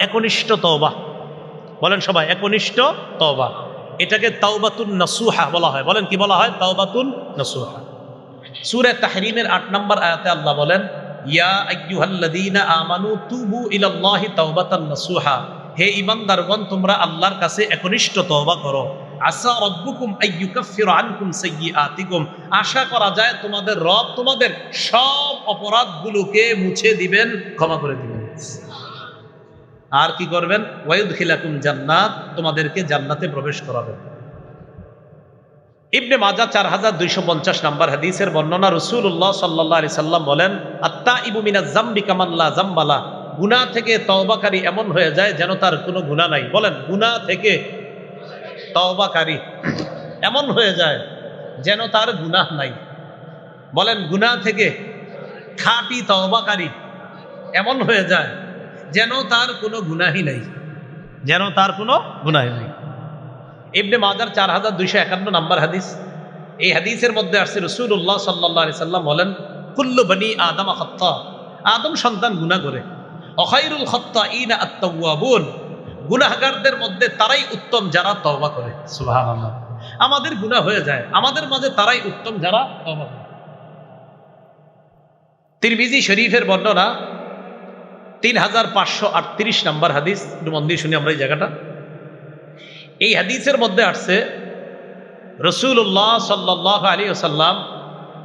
একনিষ্ঠ তওবা। বলেন সবাই, একনিষ্ঠ তওবা। এটাকে তাওবাতুন নাসুহা বলা হয়। বলেন কি বলা হয়? তাওবাতুন নাসুহা। সূরা তাহরিমের আট নম্বর আয়াতে আল্লাহ বলেন, ইয়া আইয়ুহাল্লাযীনা আমানু তুবু ইলাল্লাহি তাওবাতান নাসুহা। হে ঈমানদারগণ, তোমরা আল্লাহর কাছে একনিষ্ঠ তওবা করো। আসা রব্বুকুম আইয়ুকাফিরু আনকুম সাইয়্যাতিকুম আশা করা যায় তোমাদের রব তোমাদের সব অপরাধগুলোকে মুছে দিবেন, ক্ষমা করে দিবেন। আর কি করবেন? ওয়াইদ খিলাকুম জান্নাত, তোমাদেরকে জান্নাতে প্রবেশ করাবেন ইবনে মাজা চার হাজার দুইশো পঞ্চাশ নাম্বার হাদিসের বর্ণনা রসুল্লাহ সাল্লাহ আলি সাল্লাম বলেন আত্মা ইবুমিনা জাম্বি কামাল্লা জাম্বালা গুনা থেকে তওবাকারী এমন হয়ে যায় যেন তার কোনো গুণা নাই। বলেন গুনা থেকে তওবাকারী এমন হয়ে যায় যেন তার গুনাহ নাই। বলেন, গুনাহ থেকে খাঁটি তওবাকারী এমন হয়ে যায় যেন তার কোনো গুনাহি নাই। যেন তার কোনো গুনাহি নাই। ইবনে মাজার চার হাজার দুইশো একান্ন নাম্বার হাদিস। এই হাদিসের মধ্যে আসছে রসুল্লাহ সাল্লাহ সাল্লাম বলেন কুল্লু বনি আদম হত্যা আদম সন্তান গুণা করে। অখাইরুল হত্যা ইন আত্মাবুন গুনাহগারদের মধ্যে তারাই উত্তম যারা তওবা করে। আমাদের গুনাহ হয়ে যায়। আমাদের মাঝে তারাই উত্তম যারা তওবা করে। তিরমিজি শরীফের বর্ণনা তিন হাজার পাঁচশো আটত্রিশ নাম্বার হাদিস। একটু মন দিয়ে শুনি আমরা এই জায়গাটা। এই হাদিসের মধ্যে আসছে রসুল্লাহ সাল্লাহ আলী আসাল্লাম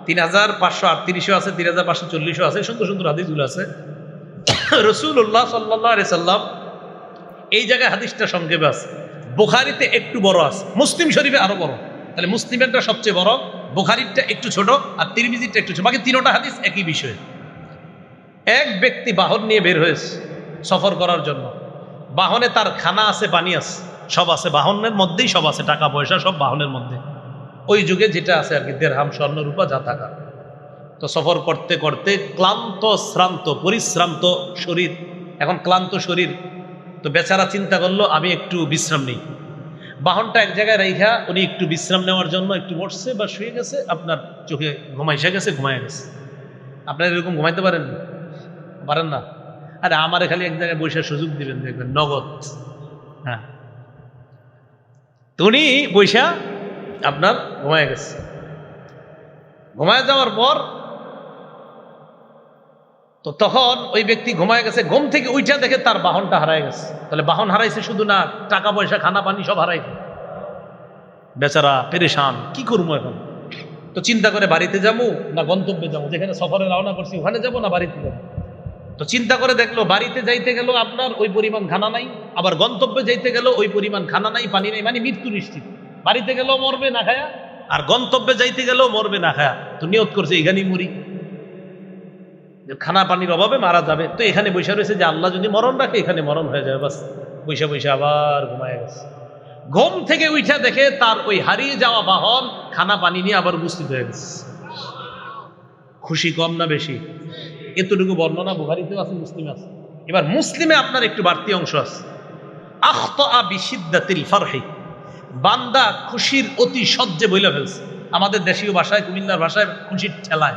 তিন হাজার পাঁচশো আটত্রিশও আছে তিন হাজার পাঁচশো চল্লিশও আছে, সুন্দর সুন্দর হাদিসগুলো আছে। রসুল্লাহ সাল্লাহ আলি সাল্লাম এই জায়গায় হাদিসটা সংক্ষেপে আছে। বুখারিতে একটু বড় আছে, মুসলিম শরীফে আরও বড়। তাহলে মুসলিমেরটা সবচেয়ে বড়, বুখারিরটা একটু ছোট আর তিরমিজিরটা একটু ছোট। বাকি তিনোটা হাদিস একই বিষয়ে। এক ব্যক্তি বাহন নিয়ে বের হয়েছে সফর করার জন্য। বাহনে তার খানা আছে, পানি আছে, সব আছে। বাহনের মধ্যেই সব আছে, টাকা, পয়সা, সব বাহনের মধ্যে। ওই যুগে যেটা আছে আর কি, দেড়হাম, স্বর্ণ, রূপা, যা থাকা। তো সফর করতে করতে ক্লান্ত, শ্রান্ত, পরিশ্রান্ত শরীর, এখন ক্লান্ত শরীর। তো বেচারা চিন্তা করল, আমি একটু বিশ্রাম নিই। বাহনটা এক জায়গায় রেখা উনি একটু বিশ্রাম নেওয়ার জন্য একটু বসছে বা শুয়ে গেছে, আপনার চোখে ঘুমাইসে গেছে, ঘুমায় গেছে। আপনারা এরকম ঘুমাইতে পারেন পারেন না। আরে আমারে খালি এক জায়গায় বৈশার সুযোগ দিবেন, দেখবেন, নগদ। হ্যাঁ। বৈশা আপনার ঘুমায় গেছে। ঘুমায় যাওয়ার পর তো তখন ওই ব্যক্তি ঘুমায় গেছে, ঘুম থেকে উইটা দেখে তার বাহনটা হারায় গেছে। তাহলে বাহন হারাইছে শুধু না, টাকা পয়সা, খানা পানি সব হারাইছে বেচারা পেরেশান, কি করব এখন? তো চিন্তা করে বাড়িতে যাব না গন্তব্যে যাব, যেখানে সফরে রওনা করছি, ওখানে যাব না বাড়িতে যাব? তো চিন্তা করে দেখল, বাড়িতে যাইতে গেল আপনার, ওই পরিমাণ খানা নাই। আবার গন্তব্যে যাইতে গেল, ওই পরিমাণ খানা নাই, পানি নাই মানে মৃত্যু নিশ্চিত। বাড়িতে গেলেও মরবে না খায়া, আর গন্তব্যে যাইতে গেলেও মরবে না খায়া। তো নিয়ত করছে, এখানেই মরি। খানা পানির অভাবে মারা যাবে। তো এখানে বৈশা রয়েছে যে আল্লাহ যদি মরণ রাখে, এখানে মরণ হয়ে যাবে, বাস। বৈশা বৈশা আবার ঘুমায় গেছে। ঘুম থেকে উঠা দেখে তার ওই হারিয়ে যাওয়া বাহন, খানা পানি নিয়ে আবার উপস্থিত হয়ে গেছে। খুশি কম না বেশি? এতটুকু বর্ণনা বুহারিতেও আছে, মুসলিম আছে। এবার মুসলিমে আপনার একটু বাড়তি অংশ আছে। আখতা বিশিদ্দাতিল ফারহি। বান্দা খুশির অতি সহ্যে বইলে ফেলছে। আমাদের দেশীয় ভাষায়, কুমিল্লার ভাষায় খুশির ঠেলায়।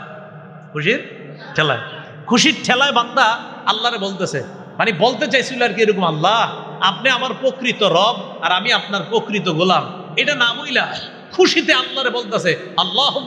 খুশির ঠেলায়। খুশির ঠেলায় বান্দা আল্লাহরে বলতেছে। মানে বলতে চাইছিল আর কি এরকম, আল্লাহ, আপনি আমার প্রকৃত রব আর আমি আপনার প্রকৃত গোলাম। এটা না বইলা খুশিতে আল্লাহরে বলতেছে আল্লাহ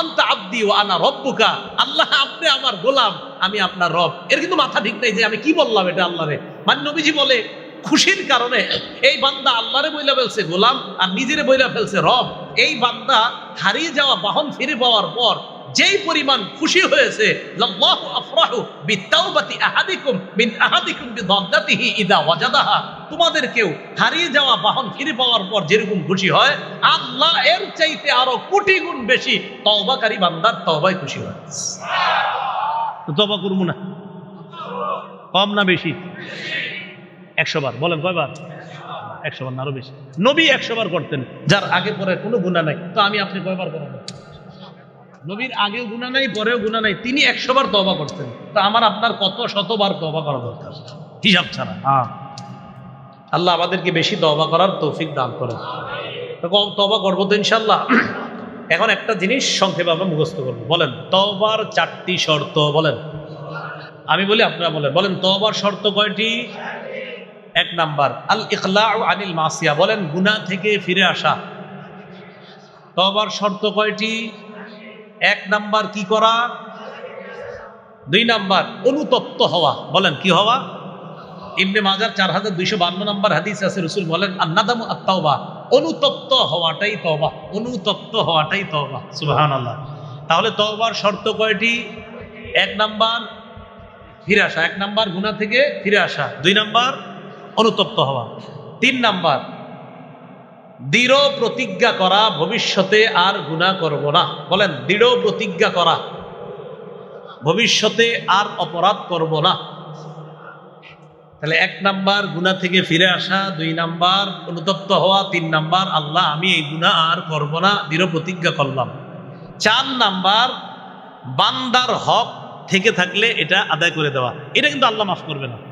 আন্তা আব্দি ও আনা রব্বুকা। আল্লাহ, আপনি আমার গোলাম, আমি আপনার রব। এর কিন্তু মাথা ঠিক নাই যে আমি কি বললাম এটা আল্লাহরে। মানে নবীজি বলে, খুশির কারণে এই বান্দা আল্লাহরে বইলা ফেলছে গোলাম আর নিজেরে বইলা ফেলছে রব। এই বান্দা হারিয়ে যাওয়া বাহন ফিরে পাওয়ার পর যেই পরিমাণ খুশি হয়েছে, লাল্লাহু আফরাহু বিতাওবাতি আহাদিকুম মিন আহাদিকুম বিদাদ্দাতিহি ইদা ওয়াজাদাহা। তোমাদের কেউ হারিয়ে যাওয়া বাহন ফিরে পাওয়ার পর যেরকম খুশি হয়, আল্লাহ এর চাইতে আরও কোটি গুণ বেশি তওবাকারী বান্দার তওবায় খুশি হয়। তওবা করব না? কম না বেশি? একশো বার। বলেন কয়বার? একশো বার আরও বেশি। নবী একশো বার করতেন, যার আগে পরে কোনো গুণা নাই। তো আমি আপনি কয়বার করাবো নবীর আগেও গুণা নাই পরেও গুণা নাই তিনি একশো বার তবা করতেন তা আমার আপনার কত শতবার তবা করা দরকার? হিসাব ছাড়া। হ্যাঁ। আল্লাহ আমাদেরকে বেশি তবা করার তৌফিক দান করে তবা করব তো ইনশাল্লাহ এখন একটা জিনিস সংক্ষেপে আমরা মুখস্থ করব। বলেন তবার চারটি শর্ত বলেন। আমি বলি আপনারা বলেন। বলেন তবার শর্ত কয়টি? এক নাম্বার আল ইকলা আনিল মাসিয়া। বলেন গুনা থেকে ফিরে আসা। তবার শর্ত কয়টি? এক নাম্বার কি করা? দুই নাম্বার, অনুতপ্ত হওয়া। বলেন, কি হওয়া? ইবনে মাজার চার হাজার দুইশো বান্ন নম্বর হাদিস আছে, রসুল বলেন, আন্নাদাম আত্মাওবা অনুতপ্ত হওয়াটাই তবা অনুতপ্ত হওয়াটাই তবা সুবাহান আল্লাহ তাহলে তবার শর্ত কয়টি? এক নাম্বার, ফিরে আসা। এক নাম্বার গুণা থেকে ফিরে আসা। দুই নাম্বার, অনুতপ্ত হওয়া। তিন নাম্বার দৃঢ় প্রতিজ্ঞা করা, ভবিষ্যতে আর গুণা করব না। বলেন, দৃঢ় প্রতিজ্ঞা করা, ভবিষ্যতে আর অপরাধ করব না। তাহলে এক নাম্বার গুণা থেকে ফিরে আসা, দুই নাম্বার অনুতপ্ত হওয়া, তিন নাম্বার আল্লাহ, আমি এই গুণা আর করব না, দৃঢ় প্রতিজ্ঞা করলাম। চার নাম্বার, বান্দার হক থেকে থাকলে এটা আদায় করে দেওয়া। এটা কিন্তু আল্লাহ মাফ করবে না।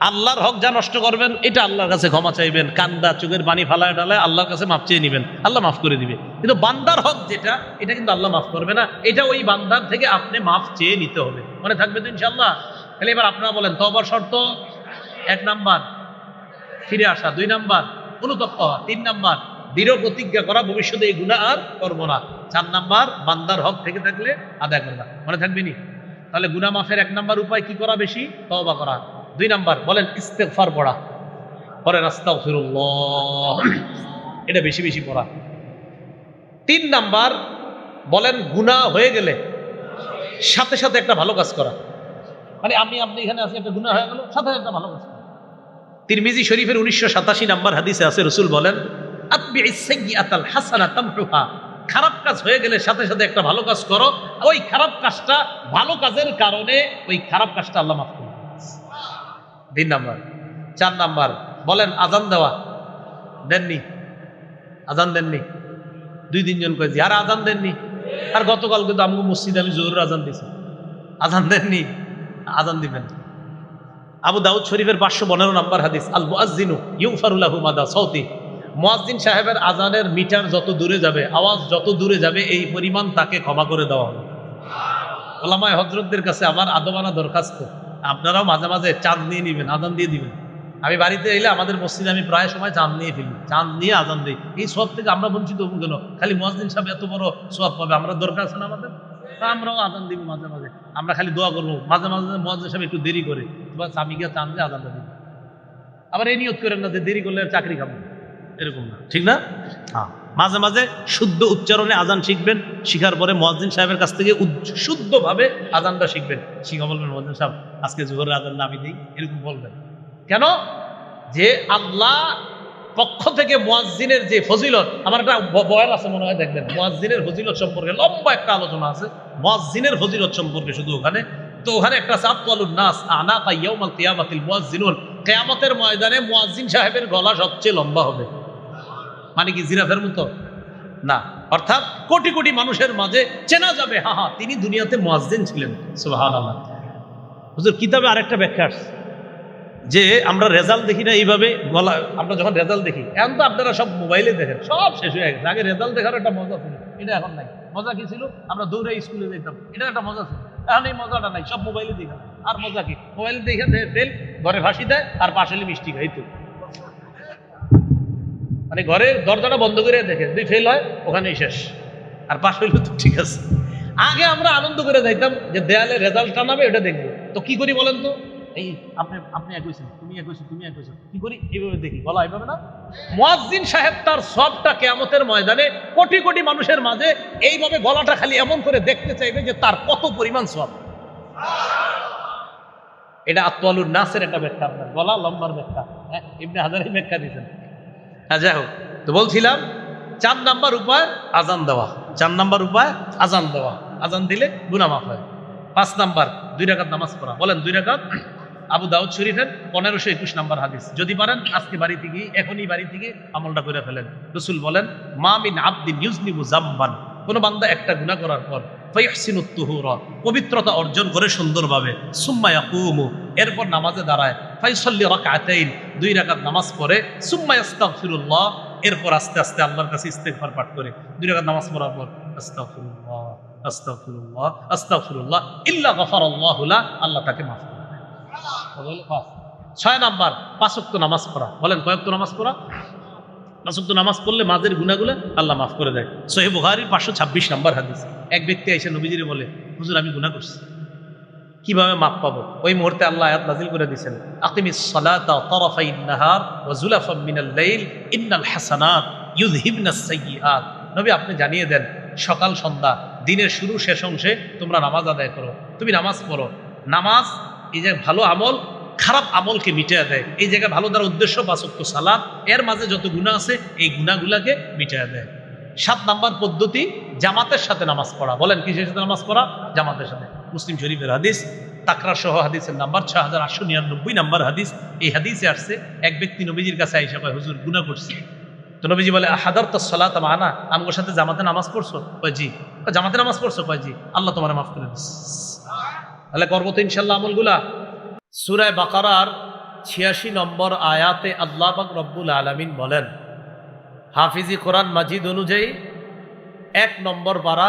আল্লাহর হক যা নষ্ট করবেন, এটা আল্লাহর কাছে ক্ষমা চাইবেন। কান্দা, চোখের পানি ফালায় ডালায় আল্লাহর কাছে মাফ চেয়ে নেবেন। আল্লাহ মাফ করে দিবে। কিন্তু বান্দার হক যেটা, এটা কিন্তু আল্লাহ মাফ করবে না। এটা ওই বান্দার থেকে আপনি মাফ চেয়ে নিতে হবে। মনে থাকবে তো ইনশাল্লাহ তাহলে এবার আপনারা বলেন তবার শর্ত? এক নাম্বার, ফিরে আসা। দুই নাম্বার, অনুতপ্ত হওয়া। তিন নাম্বার, দৃঢ় প্রতিজ্ঞা করা। ভবিষ্যতে এই গুণা আর করব না। চার নাম্বার, বান্দার হক থেকে থাকলে আদায় করবা। মনে থাকবে নি? তাহলে গুনা মাফের এক নাম্বার উপায় কি করা বেশি? তওবা করা। দুই নাম্বার, বলেন ইস্তেগফার পড়া। পরে আস্তাগফিরুল্লাহ। এটা বেশি বেশি পড়া। তিন নাম্বার, বলেন গুনাহ হয়ে গেলে সাথে সাথে একটা ভালো কাজ করা। মানে আমি, আপনি এখানে আছি, একটা গুনাহ হয়ে গেল, সাথে একটা ভালো কাজ করা। তিরমিজি শরীফের উনিশশো সাতাশি নাম্বার হাদিসে আছে, রসুল বলেন খারাপ কাজ হয়ে গেলে সাথে সাথে একটা ভালো কাজ করো। ওই খারাপ কাজটা ভালো কাজের কারণে, ওই খারাপ কাজটা আল্লাহ মাফ তিন নাম্বার। চার নাম্বার, বলেন আজান দেওয়া। দেননি? আজান দেননি? দুই তিনজন কয়েছি আর আজান দেননি? আর গতকাল কিন্তু আমগো মসজিদে আমি জোর আজান দিছি। আজান দেননি? আজান দিবেন। আবু দাউদ শরীফের পাঁচশো পনেরো নম্বর হাদিস আল মুআজ্জিনু ইউফারুল্লাহু মাদা সৌতি মুয়াজ্জিন সাহেবের আজানের মিটার যত দূরে যাবে, আওয়াজ যত দূরে যাবে, এই পরিমাণ তাকে ক্ষমা করে দেওয়া হবে। ওলামায় হজরতদের কাছে আমার আদবানা দরখাস্ত। আপনারাও মাঝে মাঝে চাঁদ নিয়ে নেবেন, আজান দিয়ে দিবেন। আমি বাড়িতে এলে আমাদের মসজিদে আমি প্রায় সময় চাঁদ নিয়ে ফেলি চাঁদ নিয়ে আজান দিই। এই সব থেকে আমরা বঞ্চিত হব কেন? খালি মুয়াজ্জিন সাহেব এত বড় সব পাবে, আমরা দরকার আছে না আমাদের? আমরাও আজান দিব মাঝে মাঝে। আমরা খালি দোয়া করব, মাঝে মাঝে মুয়াজ্জিন সাহেব একটু দেরি করে। বাস আমি গিয়ে চাঁদ দিয়ে আজানটা দিব আবার এই নিয়ত করেন না যে দেরি করলে চাকরি খাব এরকম না। ঠিক না? হ্যাঁ। মাঝে মাঝে শুদ্ধ উচ্চারণে আজান শিখবেন, শিখার পরে মহাজিন সাহেবের কাছ থেকে শুদ্ধভাবে আজানটা শিখবেন। শিখা বলবেন মহাজিন সাহেব, আজকে জোহরের আজান আমি দিই। এরকম বলবেন। কেন? যে আল্লাহ পক্ষ থেকে মুয়াজ্জিনের যে ফজিলত, আমার একটা ব- বয়ান আছে মনে হয়, দেখবেন। মুয়াজ্জিনের ফজিলত সম্পর্কে লম্বা একটা আলোচনা আছে। মুয়াজ্জিনের ফজিলত সম্পর্কে শুধু ওখানে। তো ওখানে একটা আতওয়ালুন নাস আনা কাইয়াউমাল কিয়ামাতিল মুয়াজ্জিনুন। কিয়ামতের ময়দানে মুয়াজ্জিন সাহেবের গলা সবচেয়ে লম্বা হবে। মানে কি জিরাফের মতো? না। অর্থাৎ কোটি কোটি মানুষের মাঝে চেনা যাবে, হা হা, তিনি দুনিয়াতে মুয়াজ্জিন ছিলেন। সুবহানাল্লাহ। হুজুর, কিতাবে আরেকটা ব্যাখ্যা যে আমরা রেজাল্ট দেখি না এইভাবে, গলা, আমরা যখন রেজাল্ট দেখি, এখন তো আপনারা সব মোবাইলে দেখেন, সব শেষ হয়ে গেছে। আগে রেজাল্ট দেখার একটা মজা ছিল, এটা এখন নাই। মজা কি ছিল? আমরা দৌড়ে স্কুলে যেতাম এটা একটা মজা ছিল। এখন এই মজাটা নাই, সব মোবাইলে দেখা আর মজা কি? মোবাইলে দেখে ফেল, ঘরে ফাঁসি দেয়, আর পাশে মিষ্টি খাইতো মানে ঘরে দরজাটা বন্ধ করে দেখে যদি ফেল হয় ওখানেই শেষ। আর পাশ হইলে তো ঠিক আছে। আগে আমরা আনন্দ করে যাইতাম যে দেয়ালে রেজাল্ট টানাবে ওটা দেখব। তো কি করি বলেন তো? এই আপনি আপনি এক হয়েছেন তুমি এক হয়েছো তুমি এক হয়েছো। কি করি? এইভাবে দেখি বলা এইভাবে না? মুয়াজ্জিন সাহেব তার সবটা কেয়ামতের ময়দানে কোটি কোটি মানুষের মাঝে এইভাবে গলাটা খালি এমন করে দেখতে চাইবে যে তার কত পরিমাণ সব। এটা আত্মালুর নাসের একটা ব্যাখ্যা আপনার গলা লম্বার ব্যাখ্যা। হ্যাঁ ইবনে হাজারি ব্যাখ্যা দিয়েছেন। হ্যাঁ যাই হোক। তো বলছিলাম, চার নাম্বার উপায় আজান দেওয়া। চার নাম্বার উপায় আজান দেওয়া। আজান দিলে গুনা মাফ হয়। পাঁচ নাম্বার, দুই রাকাত নামাজ পড়া। বলেন, দুই রাকাত আবু দাউদ শরীফের পনেরোশো একুশ নাম্বার হাদিস। যদি পারেন, আজকে বাড়ি থেকে এখনই বাড়ি থেকে আমলটা করে ফেলেন। রসুল বলেন, মা মিন আব্দিন ইউজনিবু জাম্বান। কোনো বান্দা একটা গুনাহ করার পর ফাইহসিনুত তুহুরা। পবিত্রতা অর্জন করে সুন্দরভাবে। সুম্মা ইয়াকুমু। এরপর নামাজে দাঁড়ায়, ফাইসল্লি রাকাতাইন। দুই রাকাত নামাজ পড়ে, সুম্মা ইস্তাগফিরুল্লাহ এরপর আস্তে আস্তে আল্লাহর কাছে ইস্তেগফার পাঠ করে দুই রাকাত নামাজ পড়ার পর, আস্তাগফিরুল্লাহ আস্তাগফিরুল্লাহ আস্তাগফিরুল্লাহ, ইল্লা গফারাল্লাহু লা, আল্লাহ তাকে মাফ করে পাঁচ। ছয় নাম্বার, পাঁচক্ত নামাজ পড়া। বলেন কয়েকত নামাজ পড়া? পাঁচক্ত নামাজ পড়লে মাঝের গুণাগুলো আল্লাহ মাফ করে দেয়। সোহেব বুহারির পাঁচশো ছাব্বিশ নাম্বার হাদিস। এক ব্যক্তি এসে নবীজিরে বলে, হুজুর, আমি গুণা করছি। কীভাবে মাপ পাবো? ওই মুহূর্তে আল্লাহ আয়াত নাজিল করে দিয়েছেন আকিমি সালাতা তরফাই নাহার ওয়া জুলাফা মিনাল লাইল ইন্নাল হাসানাত ইউযহিবনাস সাইয়্যাত। নবী, আপনি জানিয়ে দেন, সকাল সন্ধ্যা, দিনের শুরু শেষ অংশে তোমরা নামাজ আদায় করো, তুমি নামাজ পড়ো। নামাজ এই যে ভালো আমল, খারাপ আমলকে মিটিয়ে দেয়। এই জায়গায় ভালো দ্বারা উদ্দেশ্য বাসক্ত সালাদ এর মাঝে যত গুণা আছে, এই গুণাগুলাকে মিটিয়ে দেয়। সাত নাম্বার পদ্ধতি, জামাতের সাথে নামাজ পড়া। বলেন, কিসের সাথে নামাজ পড়া? জামাতের সাথে। মুসলিম শরীফের হাদিস তাকরা সহ হাদিসের নাম্বার ছয় হাজার আটশো নিরানব্বই নাম্বার হাদিস, এই হাদিসে আসছে, এক ব্যক্তি নবীজির কাছে আইসা কয়, হুজুর গুণা করছি। তো নবীজি বলে হাদার তো সলাত মানা আমগোর সাথে জামাতে নামাজ পড়ছো? কয়, জি। জামাতে নামাজ পড়ছো? কয়, জি। আল্লাহ তোমার মাফ করে দিস তাহলে করব তো ইনশাল্লাহ আমলগুলা। সুরায় বাকারার ছিয়াশি নম্বর আয়াতে আল্লাহ পাক রব্বুল আলমিন বলেন, হাফিজি কোরআন মাজিদ অনুযায়ী এক নম্বর পারা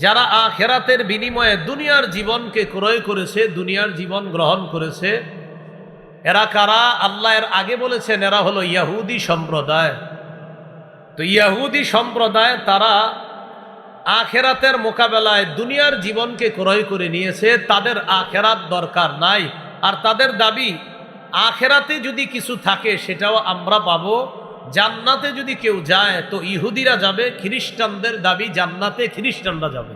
যারা আখেরাতের বিনিময়ে দুনিয়ার জীবনকে ক্রয় করেছে, দুনিয়ার জীবন গ্রহণ করেছে, এরা কারা? আল্লাহ এর আগে বলেছেন, এরা হলো ইয়াহুদি সম্প্রদায়। তো ইয়াহুদি সম্প্রদায় তারা আখেরাতের মোকাবেলায় দুনিয়ার জীবনকে ক্রয় করে নিয়েছে, তাদের আখেরাত দরকার নাই। আর তাদের দাবি, আখেরাতে যদি কিছু থাকে, সেটাও আমরা পাবো। জান্নাতে যদি কেউ যায় তো ইহুদিরা যাবে খ্রিস্টানদের দাবি জান্নাতে খ্রিস্টানরা যাবে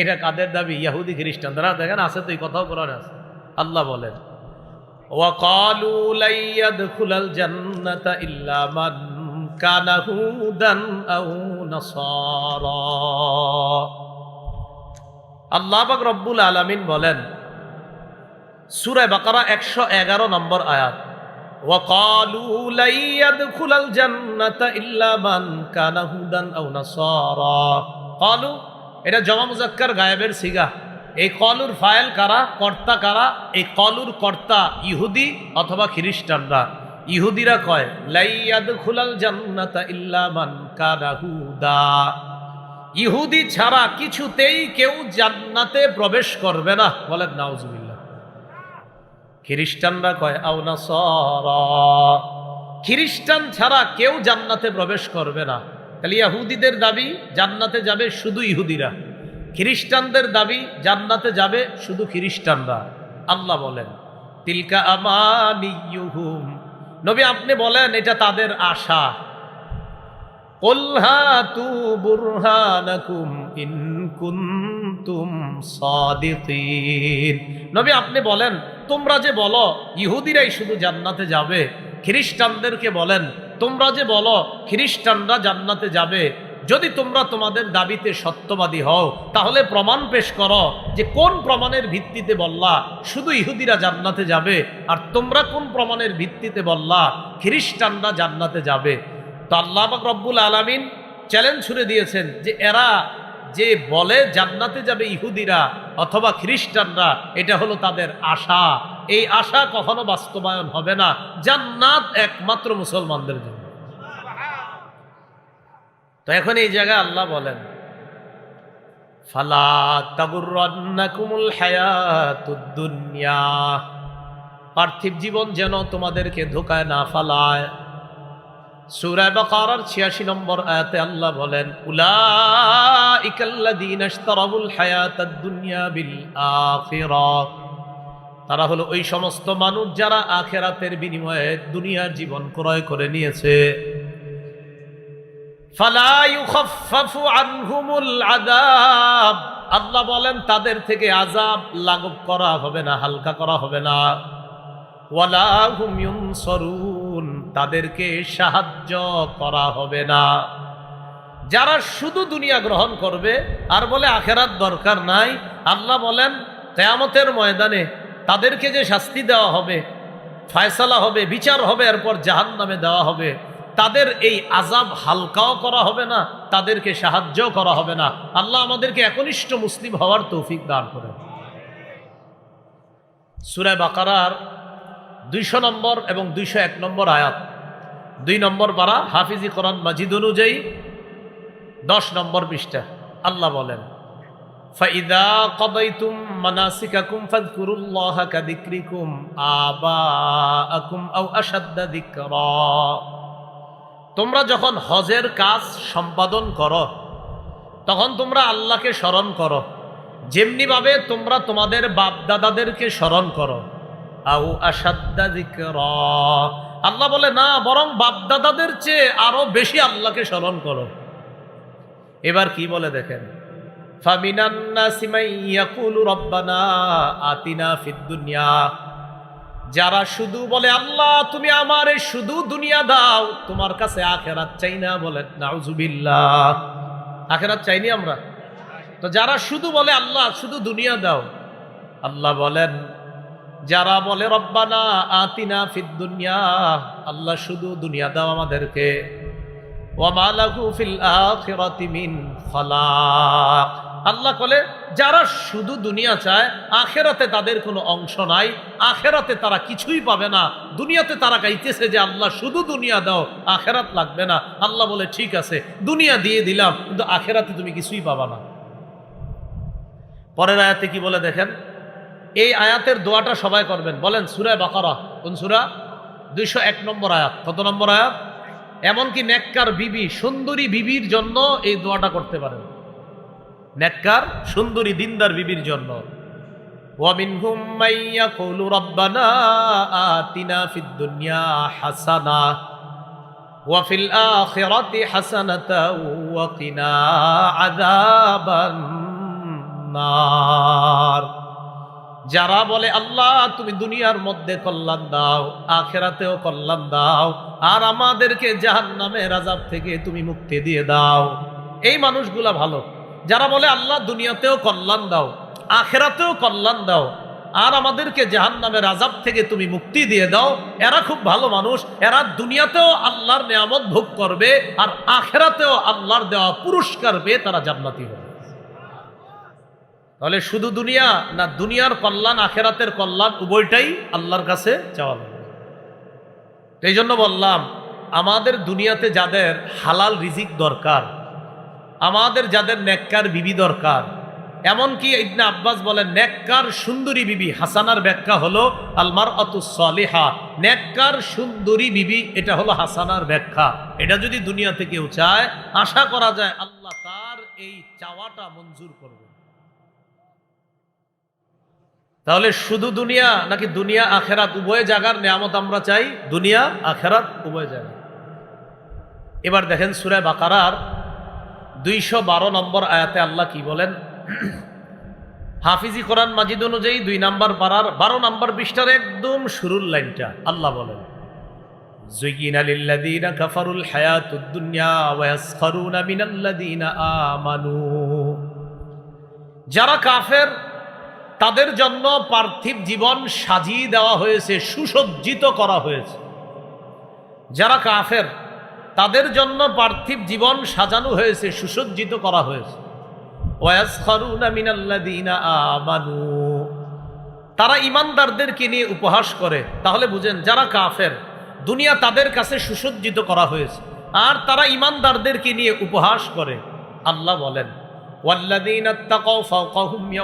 এটা কাদের দাবি ইয়াহুদি খ্রিস্টানরা দেখেন আছে তো এই কথাও কোরআনে আছে আল্লাহ বলেন وقالوا لن يدخل الجنة إلا من كان هودا أو نصارى আল্লাহ পাক রব্বুল আলামিন বলেন সূরা বাকারা একশো এগারো নম্বর আয়াত وقالوا لن يدخل الجنة إلا من كان هودا أو نصارى قالوا এটা জমা মুজাক্কার গায়েবের সিগা এই কলুর ফাইল কারা কর্তা কারা এই কলুর কর্তা ইহুদি অথবা খ্রিস্টানরা ইহুদিরা কয় লাইয়াদ খুলাল জান্নাতা ইল্লা মান কানা হুদা ইহুদি ছাড়া কিছুতেই কেউ জান্নাতে প্রবেশ করবে না বলেন নাউজুবিল্লাহ খ্রিস্টানরা কয়, আও না খ্রিস্টান ছাড়া কেউ জান্নাতে প্রবেশ করবে না। তাহলে ইহুদিদের দাবি, জান্নাতে যাবে শুধু ইহুদিরা। খ্রিস্টানদের দাবি, জান্নাতে যাবে শুধু খ্রিস্টানরা। আল্লাহ বলেন, তিলকা আমানিয়ুহুম। নবী, আপনি বলেন, এটা তাদের আশা। কলহাতু বুরহানাকুম ইন সাদিকিন। নবী, আপনি বলেন, তোমরা যে বলো, ইহুদিরাই শুধু জান্নাতে যাবে। খ্রিস্টানদেরকে বলেন, তোমরা যে বলো, খ্রিস্টানরা জান্নাতে যাবে। যদি তোমরা তোমাদের দাবিতে সত্যবাদী হও, তাহলে প্রমাণ পেশ করো যে কোন প্রমাণের ভিত্তিতে বললা, শুধু ইহুদিরা জান্নাতে যাবে, আর তোমরা কোন প্রমাণের ভিত্তিতে বললা, খ্রিস্টানরা জান্নাতে যাবে। তো আল্লাহ রব্বুল আলামিন চ্যালেঞ্জ ছুড়ে দিয়েছেন যে এরা যে বলে জান্নাতে যাবে ইহুদিরা অথবা খ্রিস্টানরা, এটা হলো তাদের আশা। এই আশা কখনো বাস্তবায়ন হবে না। জান্নাত একমাত্র মুসলমানদের জন্য। তো এখন এই জায়গায় আল্লাহ বলেন, ফালা হায়াতুদ্দুনিয়া পার্থিব জীবন যেন তোমাদেরকে ধোকায় না ফালায়। ছিয়াশি নম্বর আয়াতে আল্লাহ বলেন তারা হলো ওই সমস্ত মানুষ যারা আখেরাতের বিনিময়ে দুনিয়ার জীবন ক্রয় করে নিয়েছে। আল্লাহ বলেন, তাদের থেকে আযাব লাঘব করা হবে না, হালকা করা হবে না। ওয়ালা হুম তাদেরকে সাহায্য করা হবে না। যারা শুধু দুনিয়া গ্রহণ করবে আর বলে আখেরাত দরকার নাই, আল্লাহ বলেন, কেয়ামতের ময়দানে তাদেরকে যে শাস্তি দেওয়া হবে, ফায়সালা হবে, বিচার হবে, এরপর জাহান নামে দেওয়া হবে, তাদের এই আজাব হালকাও করা হবে না, তাদেরকে সাহায্যও করা হবে না। আল্লাহ আমাদেরকে একনিষ্ঠ মুসলিম হওয়ার তৌফিক দান করে সুরায় বাকারার দুইশো নম্বর এবং দুইশো এক নম্বর আয়াত। দুই নম্বর পারা হাফিজি কোরআন মাজিদ অনুযায়ী দশ নম্বর পৃষ্ঠা আল্লাহ বলেন فإذا قضيتم مناسككم فاذكروا الله كذكركم آباءكم أو أشد ذكرا তোমরা যখন হজের কাজ সম্পাদন করো তখন তোমরা আল্লাহকে স্মরণ করো যেমনিভাবে তোমরা তোমাদের বাপ দাদাদেরকে স্মরণ করো আউ। আল্লাহ বলে, না, বরং বাপদাদাদের চেয়ে আরও বেশি আল্লাহকে স্মরণ করো। এবার কি বলে দেখেন? যারা শুধু বলে, আল্লাহ, তুমি আমারে শুধু দুনিয়া দাও, তোমার কাছে আখেরাত চাই না, বলে আখেরাত চাইনি আমরা? তো যারা শুধু বলে, আল্লাহ, শুধু দুনিয়া দাও, আল্লাহ বলেন যারা বলে, রব্বানা আতিনা ফিদ দুনিয়া আল্লাহ শুধু দুনিয়া দাও আমাদেরকে। আল্লাহ বলে, যারা শুধু দুনিয়া চায়, আখেরাতে তাদের কোনো অংশ নাই, আখেরাতে তারা কিছুই পাবে না, দুনিয়াতে তারা গাইতেছে যে আল্লাহ শুধু দুনিয়া দাও, আখেরাত লাগবে না। আল্লাহ বলে, ঠিক আছে, দুনিয়া দিয়ে দিলাম, কিন্তু আখেরাতে তুমি কিছুই পাবা না। পরের আয়াতে কি বলে দেখেন? এই আয়াতের দোয়াটা সবাই করবেন বলেন সুরায় বাকারা কোন সুরা দুইশো এক নম্বর আয়াত কত নম্বর আয়াত এমনকি নেককার বিবি সুন্দরী বিবির জন্য এই দোয়াটা করতে পারেন নেককার সুন্দরী দিনদার বিবির জন্য ومنهم من يقول ربنا آتنا في الدنيا حسنة وفي الآخرة حسنة وقنا عذاب النار যারা বলে, আল্লাহ, তুমি দুনিয়ার মধ্যে কল্যাণ দাও, আখেরাতেও কল্যাণ দাও, আর আমাদেরকে জাহান নামের আজাব থেকে তুমি মুক্তি দিয়ে দাও। এই মানুষগুলা ভালো। যারা বলে, আল্লাহ, দুনিয়াতেও কল্যাণ দাও, আখেরাতেও কল্যাণ দাও, আর আমাদেরকে জাহান নামের আজাব থেকে তুমি মুক্তি দিয়ে দাও, এরা খুব ভালো মানুষ। এরা দুনিয়াতেও আল্লাহর নিয়ামত ভোগ করবে, আর আখেরাতেও আল্লাহর দেওয়া পুরস্কার পেয়ে তারা জান্নাতি হবে। তাহলে শুধু দুনিয়া না দুনিয়ার কল্যাণ, আখেরাতের কল্যাণ, উভয়টাই আল্লাহর কাছে চাওয়া লাগবে। এই জন্য বললাম, আমাদের দুনিয়াতে যাদের হালাল রিজিক দরকার, আমাদের যাদের নেককার বিবি দরকার, এমনকি ইবনে আব্বাস বলেন, নেককার সুন্দরী বিবি, হাসানার ব্যাখ্যা হলো আলমার অতুসলিহা নেককার সুন্দরী বিবি, এটা হলো হাসানার ব্যাখ্যা। এটা যদি দুনিয়াতে কেউ চায়, আশা করা যায় আল্লাহ তার এই চাওয়াটা মঞ্জুর করবে। তাহলে শুধু দুনিয়া নাকি দুনিয়া আখেরাত উভয় জায়গার নিয়ামত আমরা চাই দুনিয়া আখেরাত উভয় জায়গা এবার দেখেন সুরায় বাকারার দুইশো বারো নম্বর আয়াতে আল্লাহ কি বলেন হাফিজি কোরআন মাজিদ অনুযায়ী দুই নাম্বার পাড়ার বারো নাম্বার পৃষ্ঠার একদম শুরুর লাইনটা আল্লাহ বলেন زين للذين كفروا الحياة الدنيا ويسخرون من الذين آمنوا যারা কাফের তাদের জন্য পার্থিব জীবন সাজিয়ে দেওয়া হয়েছে, সুসজ্জিত করা হয়েছে। যারা কাফের, তাদের জন্য পার্থিব জীবন সাজানো হয়েছে, সুসজ্জিত করা হয়েছে। আমানু। তারা ইমানদারদেরকে নিয়ে উপহাস করে। তাহলে বুঝেন, যারা কাফের, দুনিয়া তাদের কাছে সুসজ্জিত করা হয়েছে। আর তারা ইমানদারদেরকে নিয়ে উপহাস করে। আল্লাহ বলেন ফাওকাহুম